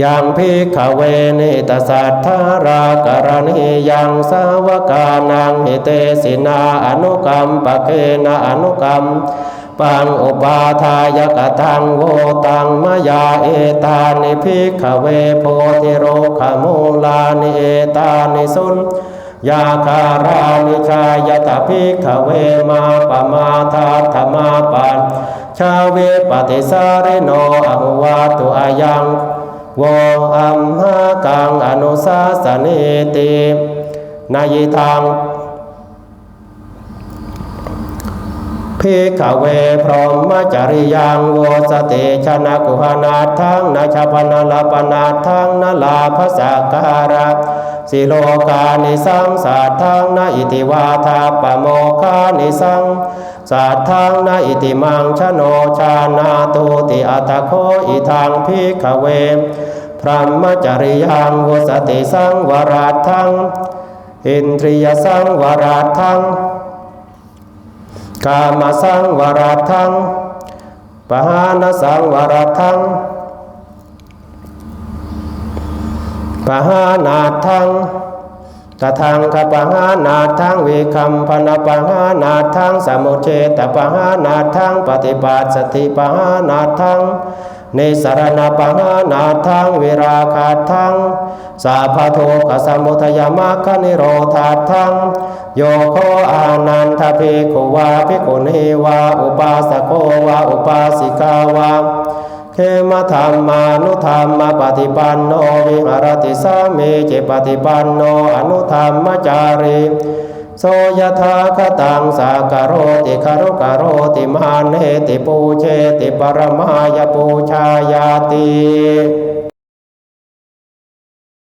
ยังพิกขเวนิตสัทธารากรณียังสาวกานังหิเตสินาอนุกรรมปะเกนะอนุกรรมปังอุปาทายกตังโวตังมายาเอตานิพิกขเวโพธิโรคมูลานิเอตานิสุนยาคารานิชายตาพิกขเวมาปมาทาธรรมาปันชาเวปฏิสาริโนอหวาตุอายัง โวอัมหากังอนุสาสนิตินายิทังพิกขเวพรหมจริยังโวสติชนะกุหนาทังนาชาปนาลปนาทังนาลาภสาการะ สิโลกานิสังสัทธังนาอิติวาทาปโมคานิสังสัทธังนาอิติมังชโนชานาตุติอัตโคอิทังพิกขเวพรหมจริยังโวสติสังวราทังอินทรียสังวราทังกามสังวรัตถังปหานสังวรัตถัง ปหานาทังตทังคปหานาทังวิคัมพนปหานาทังสมุเฉตปหานาทังปฏิปัสสติปหานาทังนิสรณปหานาทังวิราคาทังสาพโทกสมุทยามะคนิโรธาทังโยโคอานันทภิกขุวาภิกขุณีวาอุปาสโกวาอุปาสิกาวา เขมธรรมานุธรรมปฏิปันโนวิหารติสามีเจปฏิปันโนอนุธรรมจารีโสยธาคตังสากโรติคารุกโรติมานเนติปูเชติปรมายปูชายาติ